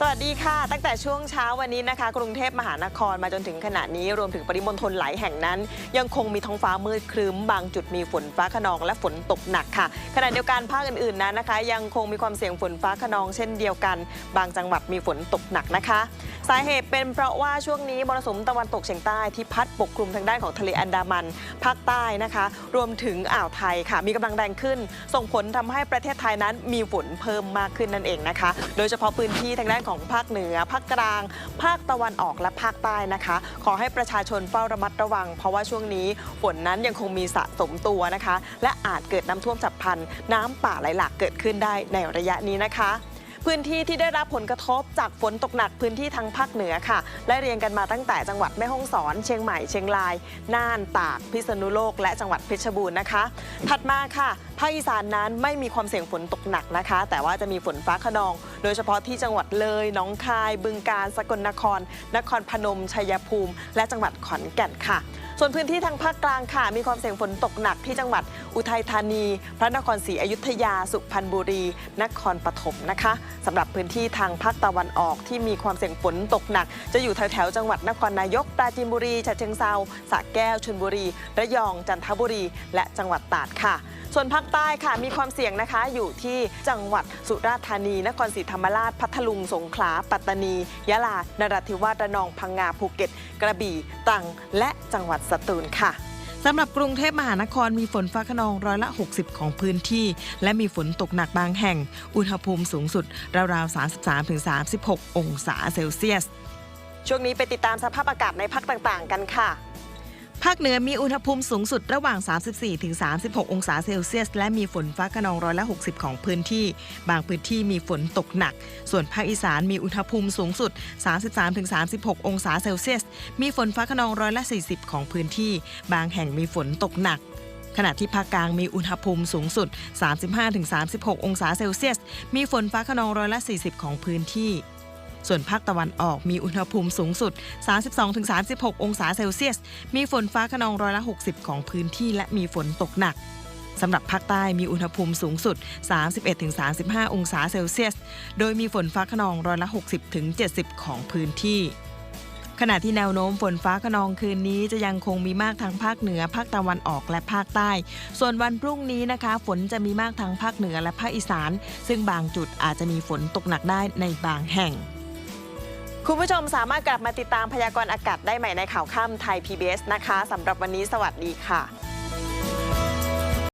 สวัสดีค่ะ ตั้งแต่ช่วงเช้าวันนี้นะคะ กรุงเทพมหานครมาจนถึงขณะนี้รวมถึงปริมณฑลหลายแห่งนั้น ยังคงมีท้องฟ้ามืดครึ้ม บางจุดมีฝนฟ้าขนองและฝนตกหนักค่ะ ขณะเดียวกันภาคอื่นๆนั้นนะคะ ยังคงมีความเสี่ยงฝนฟ้าขนองเช่นเดียวกัน บางจังหวัดมีฝนตกหนักนะคะ สาเหตุเป็นเพราะว่าช่วงนี้มรสุมตะวันตกเฉียงใต้ที่พัดปกคลุมทางด้านของทะเลอันดามัน ภาคใต้นะคะ รวมถึงอ่าวไทยค่ะ มีกำลังแรงขึ้น ส่งผลทำให้ประเทศไทยนั้นมีฝนเพิ่มมากขึ้นนั่นเองนะคะ โดยเฉพาะพื้นที่ทางด้านของภาคเหนือ ภาคกลาง ภาคตะวันออกและภาคใต้นะคะ ขอให้ประชาชนเฝ้าระมัดระวัง เพราะว่าช่วงนี้ฝนนั้นยังคงมีสะสมตัวนะคะ และอาจเกิดน้ำท่วมฉับพลัน น้ำป่าไหลหลากเกิดขึ้นได้ในระยะนี้นะคะพื้นที่ที่ได้รับผลกระทบจากฝนตกหนักพื้นที่ทางภาคเหนือค่ะไล่เรียงกันมาตั้งแต่จังหวัดแม่ฮ่องสอน เชียงใหม่เชียงราย น่านตาก พิษณุโลก และจังหวัดเพชรบูรณ์นะคะ ถัดมาค่ะภาคอีสานนั้นไม่มีความเสี่ยงฝนตกหนักนะคะ แต่ว่าจะมีฝนฟ้าขนองโดยเฉพาะที่จังหวัดเลยหนองคาย บึงกาฬสกลนคร นครพนม ชัยภูมิ และจังหวัดขอนแก่นค่ะ ส่วนพื้นที่ทางภาคกลางค่ะ มีความเสี่ยงฝนตกหนักที่จังหวัดอุทัยธานี พระนครศรีอยุธยา สุพรรณบุรี นครปฐมนะคะสำหรับพื้นที่ทางภาคตะวันออกที่มีความเสี่ยงฝนตกหนัก จะอยู่แถวๆจังหวัดนครนายกปราจีนบุรีฉะเชิงเซาสระแก้วชลบุรีระยองจันทบุรี และจังหวัดตราดค่ะ ส่วนภาคใต้ค่ะมีความเสี่ยงนะคะอยู่ที่จังหวัดสุราษฎร์ธานี นครศรีธรรมราช พัทลุง สงขลา ปัตตานี ยะลา นราธิวาส ระนอง พังงา ภูเก็ต กระบี่ ตรัง และจังหวัดสตูลค่ะสำหรับกรุงเทพมหานครมีฝนฟ้าขนองร้อยละ 60 ของพื้นที่ และมีฝนตกหนักบางแห่ง อุณหภูมิสูงสุด ราวๆ 33-36 องศาเซลเซียส ช่วงนี้ไปติดตามสภาพอากาศในภาคต่าง ๆ กันค่ะ ภาคเหนือมีอุณหภูมิสูงสุดระหว่าง 34-36 องศาเซลเซียส และมีฝนฟ้าขนองร้อยละ 60 ของพื้นที่ บางพื้นที่มีฝนตกหนัก ส่วนภาคอีสานมีอุณหภูมิสูงสุด 33-36 องศาเซลเซียส มีฝนฟ้าขนองร้อยละ 40 ของพื้นที่ บางแห่งมีฝนตกหนักขณะที่ภาคกลางมีอุณหภูมิสูงสุด 35-36 องศาเซลเซียส มีฝนฟ้าขนองร้อยละ 40 ของพื้นที่ ส่วนภาคตะวันออกมีอุณหภูมิสูงสุด 32-36 องศาเซลเซียส มีฝนฟ้าขนองร้อยละ 60 ของพื้นที่และมีฝนตกหนักสำหรับภาคใต้มีอุณหภูมิสูงสุด 31-35 องศาเซลเซียส โดยมีฝนฟ้าขนองร้อยละ 60-70 ของพื้นที่ ขณะที่แนวโน้มฝนฟ้าขนองคืนนี้จะยังคงมีมากทางภาคเหนือ ภาคตะวันออกและภาคใต้ ส่วนวันพรุ่งนี้นะคะ ฝนจะมีมากทางภาคเหนือและภาคอีสาน ซึ่งบางจุดอาจจะมีฝนตกหนักได้ในบางแห่ง คุณผู้ชมสามารถกลับมาติดตามพยากรณ์อากาศได้ใหม่ในข่าวค่ำไทย PBS นะคะสำหรับวันนี้สวัสดีค่ะ